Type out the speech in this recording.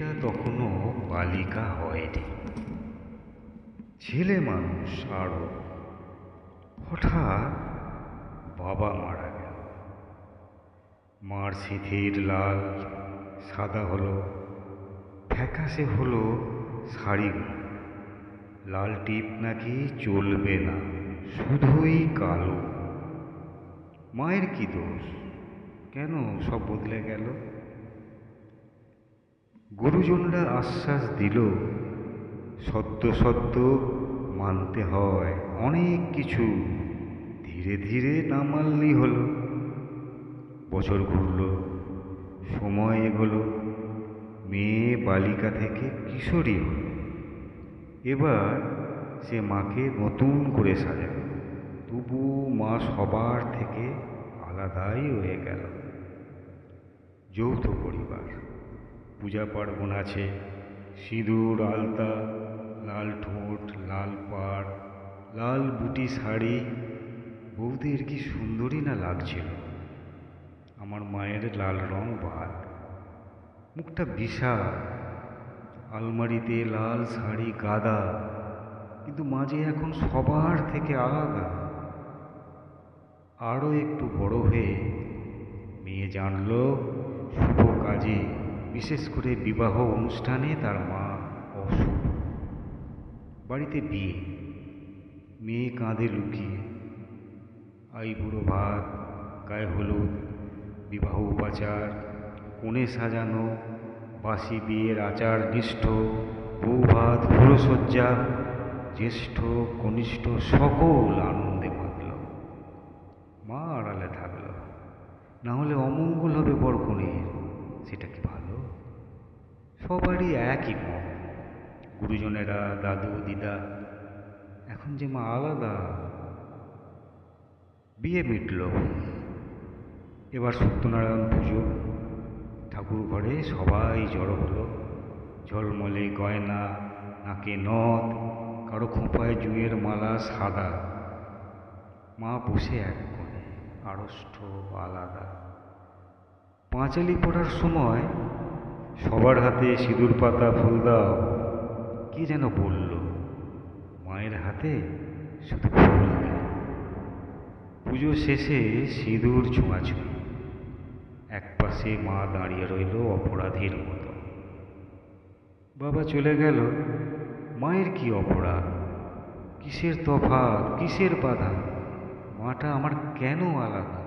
মেয়েটা তখনও বালিকা হয়নি। ছেলে মানুষ আরও। হঠাৎ বাবা মারা গেল। মার সিঁথির লাল, সাদা হলো, ফ্যাকাশে হলো শাড়ি লাল টিপ নাকি চলবে না, শুধুই কালো। মায়ের কি দোষ? কেন সব বদলে গেল? গুরুজনরা আশ্বাস দিল, সত্য সত্য মানতে হয়। অনেক কিছু ধীরে ধীরে না মানলেই হলো। বছর ঘুরল, সময় এগোলো, মেয়ে বালিকা থেকে কিশোরী হল। এবার সে মাকে নতুন করে সাজাবে তবু মা সবার থেকে আলাদাই হয়ে গেল। যৌথ পরিবার। পূজা পার্বণ আছে। সিঁদুর, আলতা, লাল ঠোঁট, লাল পাড়, লাল বুটি শাড়ি। বৌদির কি সুন্দরী না লাগছিল আমার মায়ের লাল রং বাদ মুখটা বিশাল। আলমারিতে লাল শাড়ি, গাদা। কিন্তু মাঝে এখন সবার থেকে আলাদা। আরও একটু বড় হয়ে মেয়ে জানল বিশেষ করে বিবাহ অনুষ্ঠানে তার মা অসুখ বাড়িতে বিয়ে। মেয়ে কাঁধে লুকিয়ে। আই বুড়ো ভাত, গায়ে হলুদ, বিবাহ উপাচার, কোণে সাজানো, বাসি বিয়ের আচার নিষ্ঠ, বউ ভাত ফুলসজ্জা জ্যেষ্ঠ, কনিষ্ঠ সকল আনন্দে মাতল মা আড়ালে থাকল। না হলে অমঙ্গল হবে বরকনের। সেটা ভালো? সবারই একই মত। গুরুজনেরা, দাদু, দিদা, এখন যে মা আলাদা। বিয়ে মিটল। এবার সত্যনারায়ণ পুজো। ঠাকুর ঘরে সবাই জড়ো হলো। ঝলমলে গয়না, নাকে নথ, কারও খোঁপায় জুঁয়ের মালা সাদা। মা বসে এক আড়ষ্ট আলাদা। পাঁচালি পড়ার সময় সবার হাতে সিঁদুর পাতা, ফুল দাও। কে যেন বলল? মায়ের হাতে শুধু ফুল দিল পুজো শেষে সিঁদুর ছোঁয়াছুঁই। এক পাশে মা দাঁড়িয়ে রইল অপরাধীর মতো। বাবা চলে গেল। মায়ের কি অপরাধ? কিসের তফাৎ? কিসের বাধা? মাটা আমার কেন আলাদা?